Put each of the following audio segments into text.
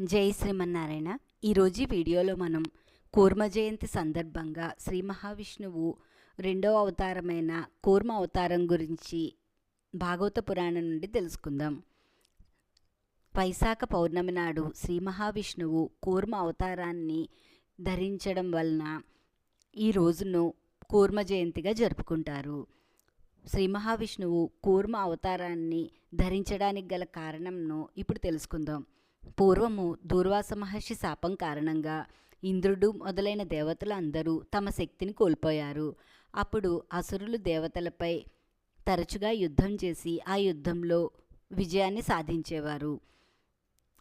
జై శ్రీమన్నారాయణ. ఈరోజు వీడియోలో మనం కూర్మ జయంతి సందర్భంగా శ్రీ మహావిష్ణువు రెండవ అవతారమైన కూర్మ అవతారం గురించి భాగవత పురాణం నుండి తెలుసుకుందాం. వైశాఖ పౌర్ణమి నాడు శ్రీ మహావిష్ణువు కూర్మ అవతారాన్ని ధరించడం వలన ఈ రోజును కూర్మ జయంతిగా జరుపుకుంటారు. శ్రీ మహావిష్ణువు కూర్మ అవతారాన్ని ధరించడానికి గల కారణంను ఇప్పుడు తెలుసుకుందాం. పూర్వము దూర్వాస మహర్షి శాపం కారణంగా ఇంద్రుడు మొదలైన దేవతలు అందరూ తమ శక్తిని కోల్పోయారు. అప్పుడు అసురులు దేవతలపై తరచుగా యుద్ధం చేసి ఆ యుద్ధంలో విజయాన్ని సాధించేవారు.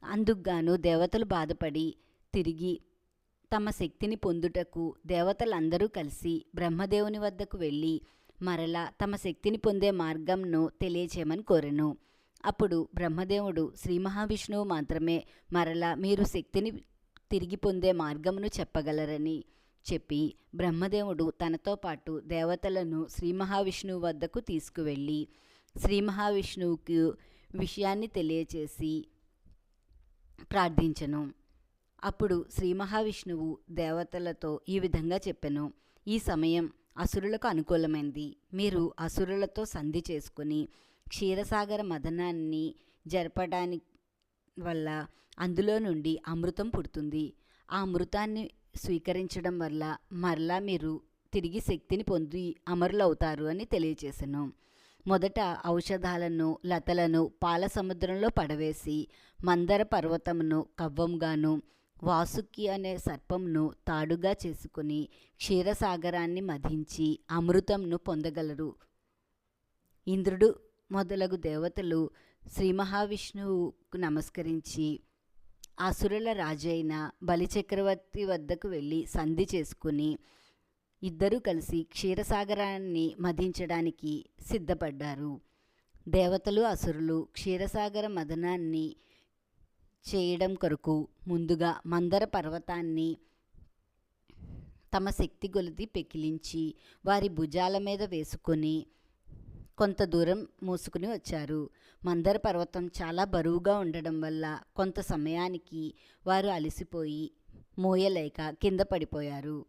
అందుకుగాను దేవతలు బాధపడి తిరిగి తమ శక్తిని పొందుటకు దేవతలందరూ కలిసి బ్రహ్మదేవుని వద్దకు వెళ్ళి మరలా తమ శక్తిని పొందే మార్గంను తెలియచేయమని కోరెను. అప్పుడు బ్రహ్మదేవుడు శ్రీ మహావిష్ణువు మాత్రమే మరలా మీరు శక్తిని తిరిగి పొందే మార్గమును చెప్పగలరని చెప్పి బ్రహ్మదేవుడు తనతో పాటు దేవతలను శ్రీ మహావిష్ణువు వద్దకు తీసుకువెళ్ళి శ్రీ మహావిష్ణువుకు విషయాన్ని తెలియచేసి ప్రార్థించను. అప్పుడు శ్రీ మహావిష్ణువు దేవతలతో ఈ విధంగా చెప్పెను. ఈ సమయం అసురులకు అనుకూలమైంది. మీరు అసురులతో సంధి చేసుకుని క్షీరసాగర మదనాన్ని జరపడానికి వల్ల అందులో నుండి అమృతం పుడుతుంది. ఆ అమృతాన్ని స్వీకరించడం వల్ల మరలా మీరు తిరిగి శక్తిని పొంది అమరులవుతారు అని తెలియచేశాను మొదట ఔషధాలను లతలను పాల సముద్రంలో పడవేసి మందర పర్వతమును కవ్వంగాను వాసుకి అనే సర్పంను తాడుగా చేసుకుని క్షీరసాగరాన్ని మధించి అమృతంను పొందగలరు. ఇంద్రుడు మొదలగు దేవతలు శ్రీ మహావిష్ణువుకు నమస్కరించి అసురుల రాజైన బలిచక్రవర్తి వద్దకు వెళ్ళి సంధి చేసుకుని ఇద్దరూ కలిసి క్షీరసాగరాన్ని మధించడానికి సిద్ధపడ్డారు. దేవతలు అసురులు క్షీరసాగర మదనాన్ని చేయడం కొరకు ముందుగా మందర పర్వతాన్ని తమ శక్తి గొలిది పెకిలించి వారి భుజాల మీద వేసుకొని కొంత దూరం మూసుకుని వచ్చారు. మందర పర్వతం చాలా బరువుగా ఉండడం వల్ల కొంత సమయానికి వారు అలసిపోయి మోయలేక కింద పడిపోయారు.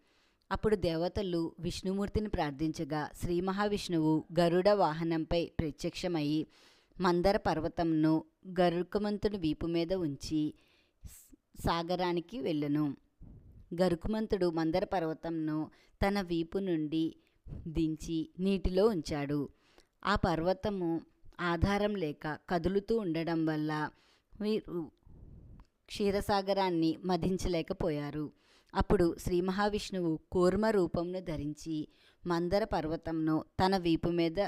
అప్పుడు దేవతలు విష్ణుమూర్తిని ప్రార్థించగా శ్రీ మహావిష్ణువు గరుడ వాహనంపై ప్రత్యక్షమై మందర పర్వతంను గరుకుమంతుని వీపు మీద ఉంచి సాగరానికి వెళ్ళను. గరుకుమంతుడు మందర పర్వతంను తన వీపు నుండి దించి నీటిలో ఉంచాడు. ఆ పర్వతము ఆధారం లేక కదులుతూ ఉండడం వల్ల వీరు క్షీరసాగరాన్ని మధించలేకపోయారు. అప్పుడు శ్రీ మహావిష్ణువు కూర్మ రూపంను ధరించి మందర పర్వతంను తన వీపు మీద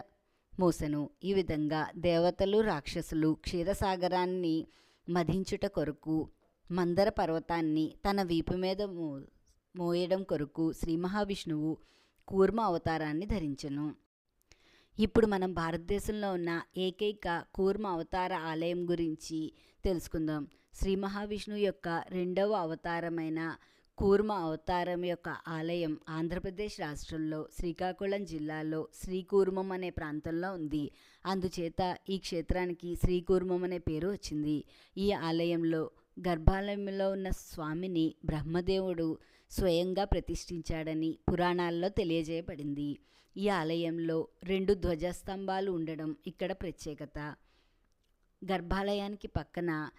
మూసెను. ఈ విధంగా దేవతలు రాక్షసులు క్షీరసాగరాన్ని మధించుట కొరకు మందర పర్వతాన్ని తన వీపు మీద మో మోయడం కొరకు శ్రీ మహావిష్ణువు కూర్మ అవతారాన్ని ధరించెను. ఇప్పుడు మనం భారతదేశంలో ఉన్న ఏకైక కూర్మ అవతార ఆలయం గురించి తెలుసుకుందాం. శ్రీ మహావిష్ణువు యొక్క రెండవ అవతారమైన కూర్మ అవతారం యొక్క ఆలయం ఆంధ్రప్రదేశ్ రాష్ట్రంలో శ్రీకాకుళం జిల్లాలో శ్రీకూర్మం అనే ప్రాంతంలో ఉంది. అందుచేత ఈ క్షేత్రానికి శ్రీకూర్మం అనే పేరు వచ్చింది. ఈ ఆలయంలో గర్భాలయంలో ఉన్న స్వామిని బ్రహ్మదేవుడు స్వయంగా ప్రతిష్ఠించాడని పురాణాల్లో తెలియజేయబడింది. ఈ ఆలయంలో రెండు ధ్వజస్తంభాలు ఉండడం ఇక్కడ ప్రత్యేకత. గర్భాలయానికి పక్కన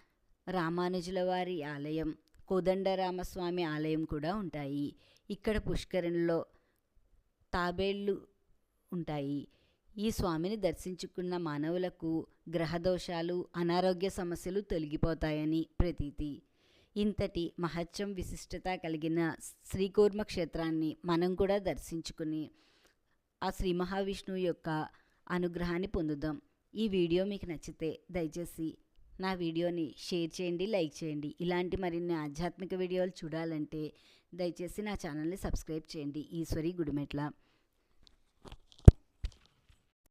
రామానుజుల వారి ఆలయం కోదండరామస్వామి ఆలయం కూడా ఉంటాయి. ఇక్కడ పుష్కరంలో తాబేళ్ళు ఉంటాయి. ఈ స్వామిని దర్శించుకున్న మానవులకు గ్రహదోషాలు అనారోగ్య సమస్యలు తొలగిపోతాయని ప్రతీతి. ఇంతటి మహత్యం విశిష్టత కలిగిన శ్రీకూర్మ క్షేత్రాన్ని మనం కూడా దర్శించుకుని ఆ శ్రీ మహావిష్ణువు యొక్క అనుగ్రహాన్ని పొందుదాం. ఈ వీడియో మీకు నచ్చితే దయచేసి నా వీడియోని షేర్ చేయండి లైక్ చేయండి. ఇలాంటి మరిన్ని ఆధ్యాత్మిక వీడియోలు చూడాలంటే దయచేసి నా ఛానల్ని సబ్స్క్రైబ్ చేయండి. ఈశ్వరి గుడిమెట్ల.